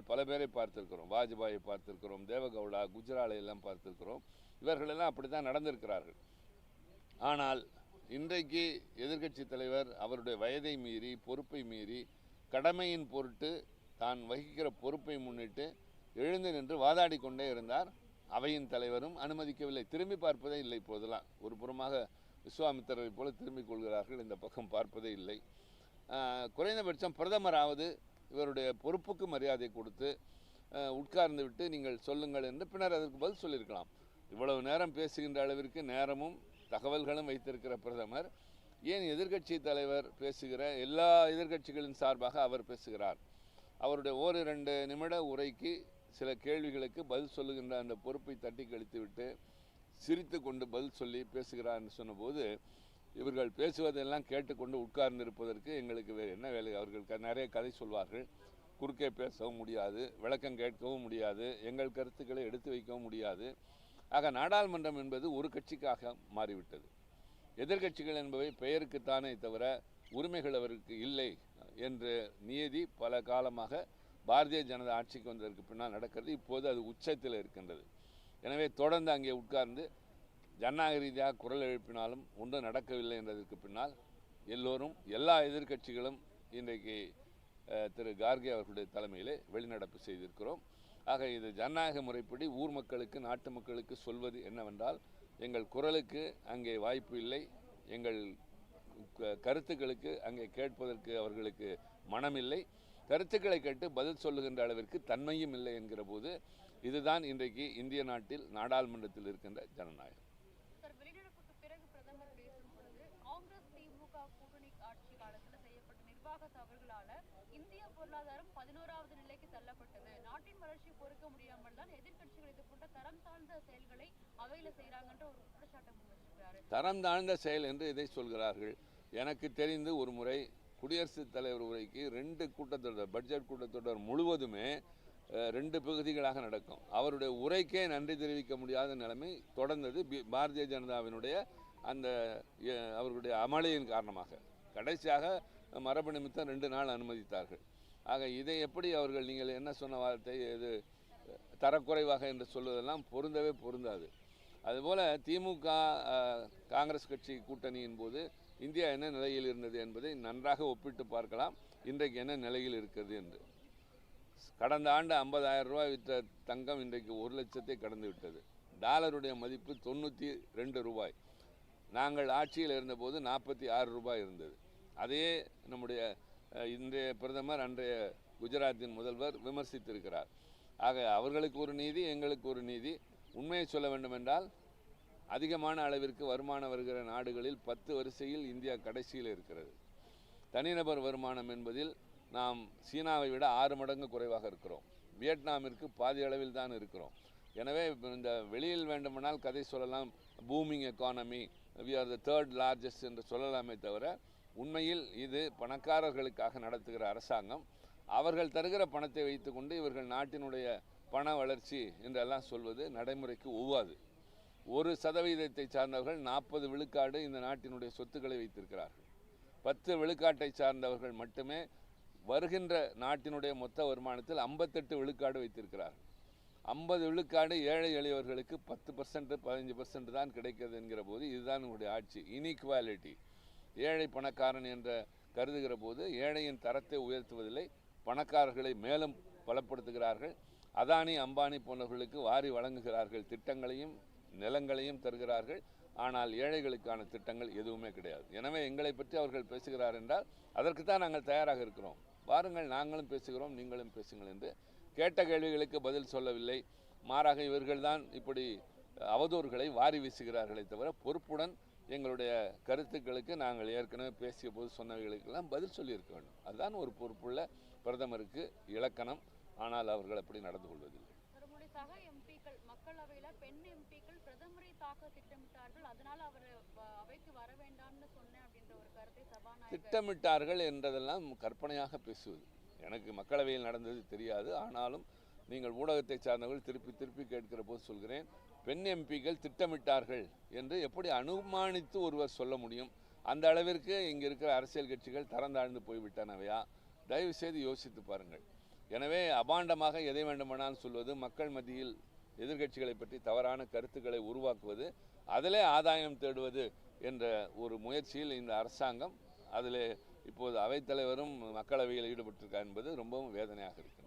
நாங்கள் பல பேரை பார்த்திருக்கிறோம். வாஜ்பாயை பார்த்திருக்கிறோம். தேவகவுடா குஜராலை எல்லாம் பார்த்திருக்கிறோம். இவர்களெல்லாம் அப்படி தான் நடந்திருக்கிறார்கள். ஆனால் இன்றைக்கு எதிர்கட்சி தலைவர் அவருடைய வயதை மீறி பொறுப்பை மீறி கடமையின் பொருட்டு தான் வகிக்கிற பொறுப்பை முன்னிட்டு எழுந்து நின்று வாதாடி கொண்டே இருந்தார். அவையின் தலைவரும் அனுமதிக்கவில்லை. திரும்பி பார்ப்பதே இல்லை இப்போதெல்லாம். ஒரு புறமாக விஸ்வாமித்திரரை போல திரும்பிக் கொள்கிறார்கள். இந்த பக்கம் பார்ப்பதே இல்லை. ஆஹ், குறைந்தபட்சம் பிரதமராவது இவருடைய பொறுப்புக்கு மரியாதை கொடுத்து உட்கார்ந்து விட்டு நீங்கள் சொல்லுங்கள் என்று பின்னர் அதற்கு பதில் சொல்லியிருக்கலாம். இவ்வளவு நேரம் பேசுகின்ற அளவிற்கு நேரமும் தகவல்களும் வைத்திருக்கிற பிரதமர் ஏன் எதிர்க்கட்சி தலைவர் பேசுகிற எல்லா எதிர்க்கட்சிகளின் சார்பாக அவர் பேசுகிறார்? அவருடைய ஓரிரண்டு நிமிட உரைக்கு சில கேள்விகளுக்கு பதில் சொல்லுகின்ற அந்த பொறுப்பை தட்டி கழித்துவிட்டு சிரித்து கொண்டு பதில் சொல்லி பேசுகிறார் என்று சொன்னபோது இவர்கள் பேசுவதெல்லாம் கேட்டுக்கொண்டு உட்கார்ந்து இருப்பதற்கு எங்களுக்கு வேறு என்ன வேலை? அவர்கள் க- நிறைய கதை சொல்வார்கள். குறுக்கே பேசவும் முடியாது விளக்கம் கேட்கவும் முடியாது எங்கள் கருத்துக்களை எடுத்து வைக்கவும் முடியாது. ஆக நாடாளுமன்றம் என்பது ஒரு கட்சிக்காக மாறிவிட்டது. எதிர்க்கட்சிகள் என்பவை பெயருக்குத்தானே தவிர உரிமைகள் அவருக்கு இல்லை என்ற நியதி பல காலமாக பாரதிய ஜனதா ஆட்சிக்கு வந்ததற்கு பின்னால் நடக்கிறது. இப்போது அது உச்சத்தில் இருக்கின்றது. எனவே தொடர்ந்து அங்கே உட்கார்ந்து ஜனநாயக ரீதியாக குரல் எழுப்பினாலும் ஒன்றும் நடக்கவில்லை என்றதற்கு பின்னால் எல்லோரும் எல்லா எதிர்க்கட்சிகளும் இன்றைக்கு திரு கார்கே அவர்களுடைய தலைமையிலே வெளிநடப்பு செய்திருக்கிறோம். ஆக இது ஜனநாயக முறைப்படி ஊர் மக்களுக்கு நாட்டு மக்களுக்கு சொல்வது என்னவென்றால் எங்கள் குரலுக்கு அங்கே வாய்ப்பு இல்லை. எங்கள் க- கருத்துக்களுக்கு அங்கே கேட்பதற்கு அவர்களுக்கு மனமில்லை. கருத்துக்களை கேட்டு பதில் சொல்லுகின்ற அளவிற்கு தன்மையும் இல்லை என்கிற போது இதுதான் இன்றைக்கு இந்திய நாட்டில் நாடாளுமன்றத்தில் இருக்கின்ற ஜனநாயகம். அவர் வெளிநடப்புக்கு பிறகு பிரதமர் பேசும் பொழுது காங்கிரஸ் திமுக கூட்டணி ஆட்சி காலத்தில் செய்யப்பட்ட நிர்வாக தவறுகளால இந்திய பொருளாதாரம் பதினோராவது நிலைக்கு தள்ளப்பட்டது. நாட்டின் வளர்ச்சி பொறுக்க முடியாமல் தான் எதிர்கட்சிகள் இது போன்ற தரம் தாழ்ந்த செயல்களை அவையில செய்யறாங்கன்ற ஒரு குற்றச்சாட்டை முன்வச்சிருக்காரு தரம் தாழ்ந்த செயல் என்று இதை சொல்கிறார்கள். எனக்கு தெரிந்து ஒரு முறை குடியரசுத் தலைவர் உரைக்கு ரெண்டு கூட்டத்தொடர் பட்ஜெட் கூட்டத்தொடர் முழுவதுமே ரெண்டு பகுதிகளாக நடக்கும். அவருடைய உரைக்கே நன்றி தெரிவிக்க முடியாத நிலைமை தொடர்ந்தது. பி- பாரதிய ஜனதாவினுடைய அந்த அவர்களுடைய அமளியின் காரணமாக. கடைசியாக மரபு நிமித்தம் ரெண்டு நாள் அனுமதித்தார்கள். ஆக இதை எப்படி அவர்கள் நீங்கள் என்ன சொன்ன வார்த்தை இது தரக்குறைவாக என்று சொல்வதெல்லாம் பொருந்தவே பொருந்தாது. அதுபோல் திமுக காங்கிரஸ் கட்சி கூட்டணியின் போது இந்தியா என்ன நிலையில் இருந்தது என்பதை நன்றாக ஒப்பிட்டு பார்க்கலாம். இன்றைக்கு என்ன நிலையில் இருக்கிறது என்று. கடந்த ஆண்டு ஐம்பதாயிரம் ரூபாய் விற்ற தங்கம் இன்றைக்கு ஒரு லட்சத்தை கடந்து விட்டது. டாலருடைய மதிப்பு தொண்ணூற்றி ரெண்டு ரூபாய். நாங்கள் ஆட்சியில் இருந்தபோது நாற்பத்தி ஆறு ரூபாய் இருந்தது. அதையே நம்முடைய இன்றைய பிரதமர் அன்றைய குஜராத்தின் முதல்வர் விமர்சித்திருக்கிறார். ஆக அவர்களுக்கு ஒரு நீதி எங்களுக்கு ஒரு நீதி. உண்மையை சொல்ல வேண்டுமென்றால் அதிகமான அளவிற்கு வருமானம் வருகிற நாடுகளில் பத்து வரிசையில் இந்தியா கடைசியில் இருக்கிறது. தனிநபர் வருமானம் என்பதில் நாம் சீனாவை விட ஆறு மடங்கு குறைவாக இருக்கிறோம். வியட்நாமிற்கு பாதி அளவில் தான் இருக்கிறோம். எனவே இந்த வெளியில் வேண்டுமானால் கதை சொல்லலாம். Booming economy we are the third largest என்று சொல்லலாமே தவிர உண்மையில் இது பணக்காரர்களுக்காக நடத்துகிற அரசாங்கம். அவர்கள் தருகிற பணத்தை வைத்துக்கொண்டு இவர்கள் நாட்டினுடைய பண வளர்ச்சி என்றெல்லாம் சொல்வது நடைமுறைக்கு ஒவ்வாது. ஒரு சதவீதத்தை சார்ந்தவர்கள் நாற்பது விழுக்காடு இந்த நாட்டினுடைய சொத்துக்களை வைத்திருக்கிறார்கள். பத்து விழுக்காட்டை சார்ந்தவர்கள் மட்டுமே வருகின்ற நாட்டினுடைய மொத்த வருமானத்தில் ஐம்பத்தெட்டு விழுக்காடு வைத்திருக்கிறார்கள். ஐம்பது விழுக்காடு ஏழை எளியவர்களுக்கு பத்து பர்சன்ட் பதினஞ்சு பர்சன்ட் தான் கிடைக்கிறது என்கிற போது இதுதான் உங்களுடைய ஆட்சி. இன்இக்வாலிட்டி ஏழை பணக்காரன் என்ற கருதுகிற போது ஏழையின் தரத்தை உயர்த்துவதில்லை பணக்காரர்களை மேலும் பலப்படுத்துகிறார்கள். அதானி அம்பானி போன்றவர்களுக்கு வாரி வழங்குகிறார்கள். திட்டங்களையும் நிலங்களையும் தருகிறார்கள். ஆனால் ஏழைகளுக்கான திட்டங்கள் எதுவுமே கிடையாது. எனவே எங்களை பற்றி அவர்கள் பேசுகிறார் என்றால் அதற்கு தான் நாங்கள் தயாராக இருக்கிறோம். வாருங்கள் நாங்களும் பேசுகிறோம் நீங்களும் பேசுங்கள் என்று கேட்ட கேள்விகளுக்கு பதில் சொல்லவில்லை. மாறாக இவர்கள்தான் இப்படி அவதூறுகளை வாரி வீசுகிறார்களே தவிர பொறுப்புடன் எங்களுடைய கருத்துக்களுக்கு நாங்கள் ஏற்கனவே பேசிய போது சொன்னவைகளுக்கெல்லாம் பதில் சொல்லியிருக்க வேண்டும். அதுதான் ஒரு பொறுப்புள்ள பிரதமருக்கு இலக்கணம். ஆனால் அவர்கள் அப்படி நடந்து கொள்வதில்லை. சக மக்களவையில பெண் எம்பிக்கள் பிரதமரை தாக்க திட்டமிட்டார்கள். அதனால் அவர் அவைக்கு வர வேண்டாம்னு சொன்னேன் அப்படின்ற ஒரு கருத்தை சபாநாயகர் திட்டமிட்டார்கள் என்றதெல்லாம் கற்பனையாக பேசுவது. எனக்கு மக்களவையில் நடந்தது தெரியாது. ஆனாலும் நீங்கள் ஊடகத்தை சார்ந்தவர்கள் திருப்பி திருப்பி கேட்கிற போது சொல்கிறேன் பெண் எம்பிக்கள் திட்டமிட்டார்கள் என்று எப்படி அனுமானித்து ஒருவர் சொல்ல முடியும்? அந்த அளவிற்கு இங்கே இருக்கிற அரசியல் கட்சிகள் தரந்தாழ்ந்து போய்விட்டனவையா? தயவு செய்து யோசித்து பாருங்கள். எனவே அபாண்டமாக எதை வேண்டுமானாலும் சொல்வது மக்கள் மத்தியில் எதிர்கட்சிகளை பற்றி தவறான கருத்துக்களை உருவாக்குவது அதிலே ஆதாயம் தேடுவது என்ற ஒரு முயற்சியில் இந்த அரசாங்கம் அதில் இப்போது அவைத்தலைவரும் மக்களவையில் ஈடுபட்டிருக்கார் என்பது ரொம்பவும் வேதனையாக இருக்கின்றது.